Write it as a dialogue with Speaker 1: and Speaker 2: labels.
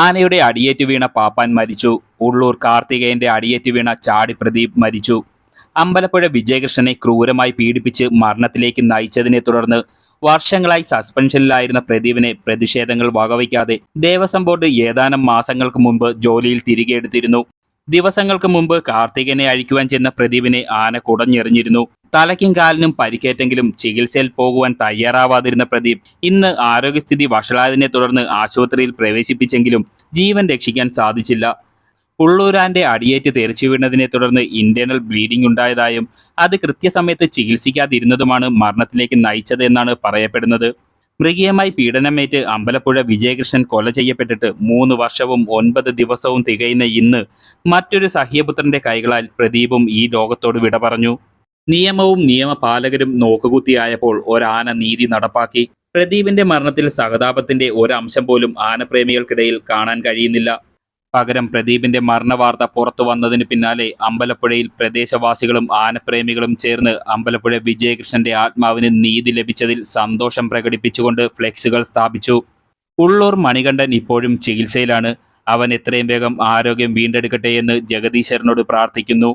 Speaker 1: ആനയുടെ അടിയേറ്റ് വീണ പാപ്പാൻ മരിച്ചു. ഉള്ളൂർ കാർത്തികേയന്റെ അടിയേറ്റ് വീണ ചാടി പ്രദീപ് മരിച്ചു. അമ്പലപ്പുഴ വിജയകൃഷ്ണനെ ക്രൂരമായി പീഡിപ്പിച്ച് മരണത്തിലേക്ക് നയിച്ചതിനെ തുടർന്ന് വർഷങ്ങളായി സസ്പെൻഷനിലായിരുന്ന പ്രദീപിനെ പ്രതിഷേധങ്ങൾ വകവയ്ക്കാതെ ദേവസ്വം ബോർഡ് ഏതാനും മാസങ്ങൾക്ക് മുമ്പ് ജോലിയിൽ തിരികെ എടുത്തിരുന്നു. ദിവസങ്ങൾക്ക് മുമ്പ് കാർത്തികനെ അഴിക്കുവാൻ ചെന്ന പ്രദീപിനെ ആന കുടഞ്ഞെറിഞ്ഞിരുന്നു. തലയ്ക്കും കാലിനും പരിക്കേറ്റെങ്കിലും ചികിത്സയിൽ പോകുവാൻ തയ്യാറാവാതിരുന്ന പ്രദീപ് ഇന്ന് ആരോഗ്യസ്ഥിതി വഷളായതിനെ തുടർന്ന് ആശുപത്രിയിൽ പ്രവേശിപ്പിച്ചെങ്കിലും ജീവൻ രക്ഷിക്കാൻ സാധിച്ചില്ല. ഉള്ളൂരാന്റെ അടിയേറ്റ് തെറിച്ചു വീണതിനെ തുടർന്ന് ഇന്റേണൽ ബ്ലീഡിംഗ് ഉണ്ടായതായും അത് കൃത്യസമയത്ത് ചികിത്സിക്കാതിരുന്നതുമാണ് മരണത്തിലേക്ക് നയിച്ചതെന്നാണ് പറയപ്പെടുന്നത്. മൃഗീയമായി പീഡനമേറ്റ് അമ്പലപ്പുഴ വിജയകൃഷ്ണൻ കൊല ചെയ്യപ്പെട്ടിട്ട് മൂന്ന് വർഷവും ഒൻപത് ദിവസവും തികയുന്ന ഇന്ന് മറ്റൊരു സഹ്യപുത്രന്റെ കൈകളാൽ പ്രദീപും ഈ ലോകത്തോട് വിട പറഞ്ഞു. നിയമവും നിയമപാലകരും നോക്കുകുത്തിയായപ്പോൾ ഒരാന നീതി നടപ്പാക്കി. പ്രദീപിന്റെ മരണത്തിൽ സഹതാപത്തിന്റെ ഒരംശം പോലും ആനപ്രേമികൾക്കിടയിൽ കാണാൻ കഴിയുന്നില്ല. പകരം പ്രദീപിന്റെ മരണവാർത്ത പുറത്തു വന്നതിന് പിന്നാലെ അമ്പലപ്പുഴയിൽ പ്രദേശവാസികളും ആനപ്രേമികളും ചേർന്ന് അമ്പലപ്പുഴ വിജയകൃഷ്ണന്റെ ആത്മാവിന് നീതി ലഭിച്ചതിൽ സന്തോഷം പ്രകടിപ്പിച്ചുകൊണ്ട് ഫ്ലെക്സുകൾ സ്ഥാപിച്ചു. ഉള്ളൂർ മണികണ്ഠൻ ഇപ്പോഴും ചികിത്സയിലാണ്. അവൻ എത്രയും വേഗം ആരോഗ്യം വീണ്ടെടുക്കട്ടെ എന്ന് ജഗദീശ്വരനോട് പ്രാർത്ഥിക്കുന്നു.